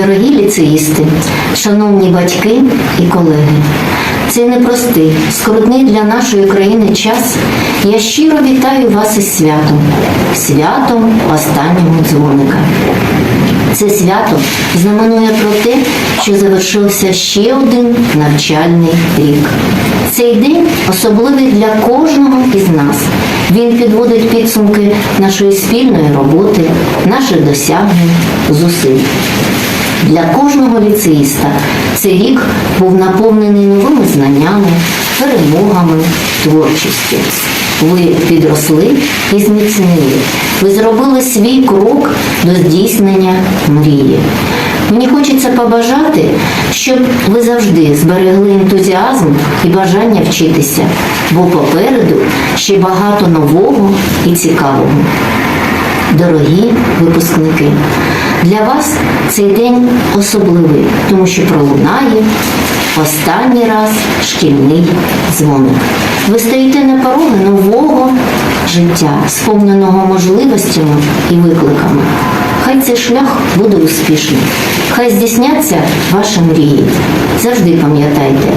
Дорогі ліцеїсти, шановні батьки і колеги, цей непростий, скрутний для нашої країни час. Я щиро вітаю вас із святом, святом останнього дзвоника. Це свято знаменує про те, що завершився ще один навчальний рік. Цей день особливий для кожного із нас. Він підводить підсумки нашої спільної роботи, наших досягнень, зусиль. Для кожного ліцеїста цей рік був наповнений новими знаннями, перемогами, творчістю. Ви підросли і зміцнили. Ви зробили свій крок до здійснення мрії. Мені хочеться побажати, щоб ви завжди зберегли ентузіазм і бажання вчитися, бо попереду ще багато нового і цікавого. Дорогі випускники, для вас цей день особливий, тому що пролунає останній раз шкільний дзвоник. Ви стоїте на пороги нового життя, сповненого можливостями і викликами. Хай цей шлях буде успішним, хай здійсняться ваші мрії. Завжди пам'ятайте,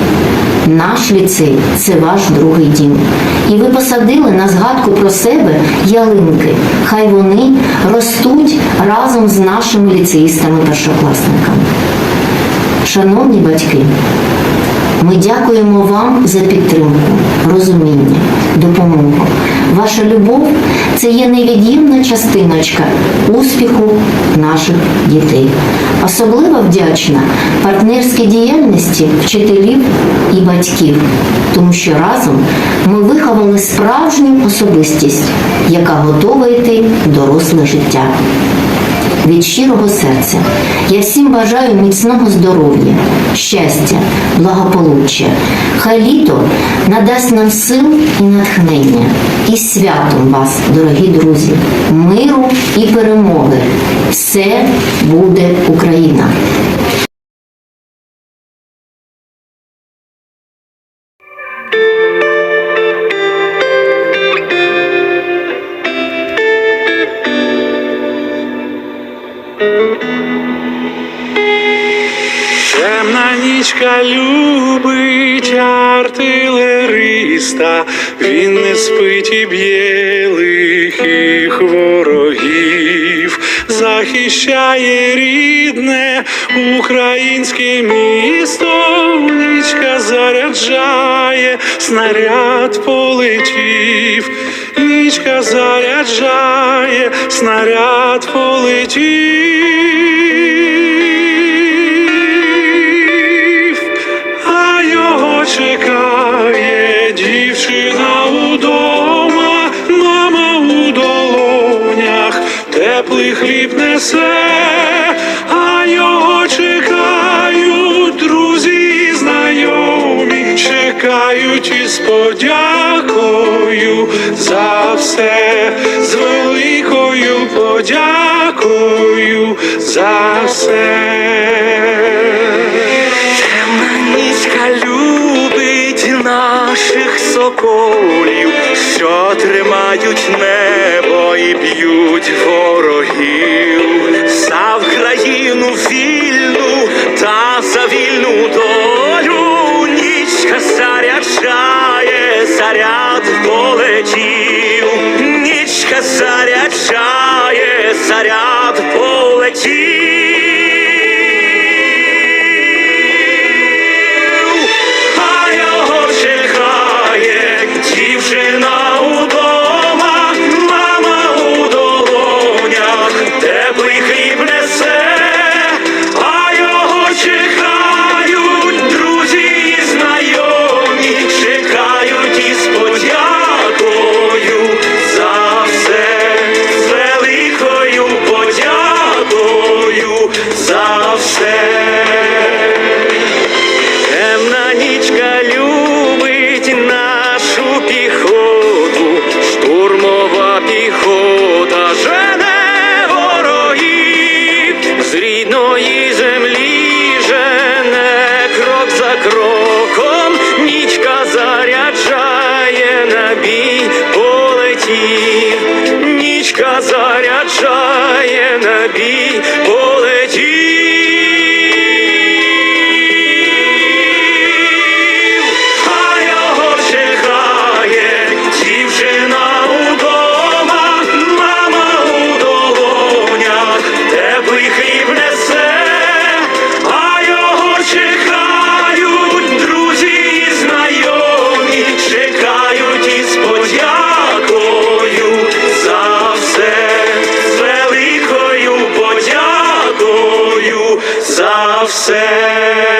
наш ліцей це ваш другий дім. І ви посадили на згадку про себе ялинки. Хай вони ростуть разом з нашими ліцеїстами-першокласниками. Шановні батьки, ми дякуємо вам за підтримку, розуміння, допомогу. Ваша любов це є невід'ємна частиночка успіху наших дітей. Особливо вдячна партнерській діяльності вчителів і батьків, тому що разом ми виховали справжню особистість, яка готова йти в доросле життя від щирого серця. Я всім бажаю міцного здоров'я, щастя, благополуччя. Хай літо надасть нам сил і натхнення. І святом вас, дорогі друзі, миру і перемоги. Все буде Україна! Темна нічка любить артилериста, він не спить і б'є лихих ворогів, захищає рідне українське місто, нічка заряджає, снаряд полетів, нічка заряджає, снаряд полетів, теплий хліб несе, а його чекають друзі і знайомі, чекають із подякою за все, з великою подякою за все. Наших соколів, що тримають небо б'ють ворогів, за Вкраїну вільну та за вільну долю нічка заряджає, заряд полетів, нічка заряджає, за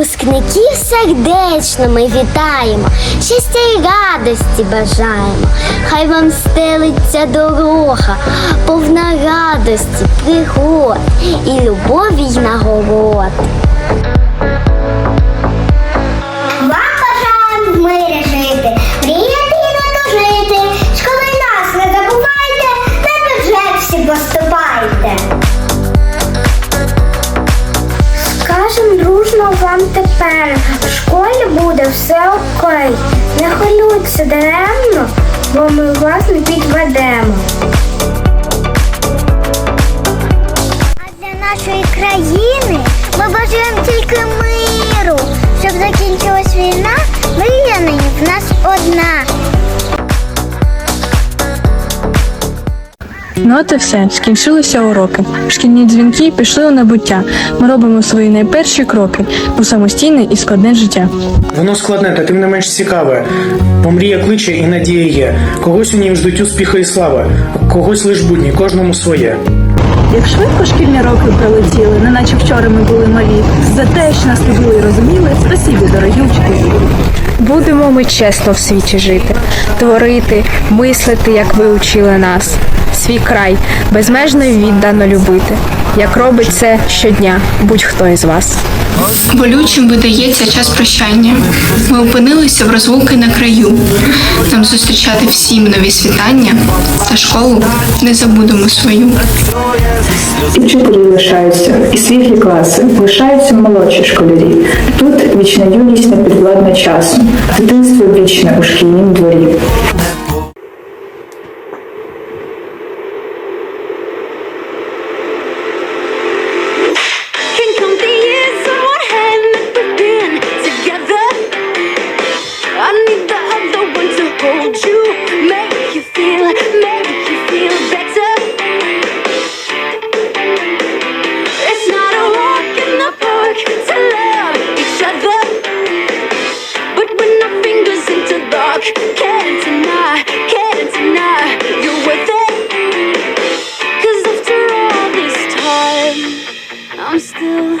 Випускників сердечно ми вітаємо, щастя і радості бажаємо. Хай вам стелиться дорога, повна радості, пригод і любові й нагород. От і все, скінчилися уроки. Шкільні дзвінки пішли у небуття. Ми робимо свої найперші кроки у самостійне і складне життя. Воно складне, та тим не менш цікаве. Бо мрія кличе і надія є. Когось у ній ждуть успіхи і слави, когось лиш будні, кожному своє. Як швидко шкільні роки пролетіли, неначе вчора ми були малі. За те, що нас любили і розуміли, спасибі, дорогі вчителі. Будемо ми чесно в світі жити, творити, мислити, як ви учили нас. Свій край безмежно й віддано любити, як робить це щодня будь-хто із вас. Болючим видається час прощання. Ми опинилися в розлуки на краю. Нам зустрічати всім нові світання, та школу не забудемо свою. І вчителі лишаються, і світлі класи, лишаються молодші школярі. Тут вічна юність не підвладна часу, дитинство вічне у шкільнім дворі. Can't deny, can't deny you're worth it. 'Cause after all this time. I'm still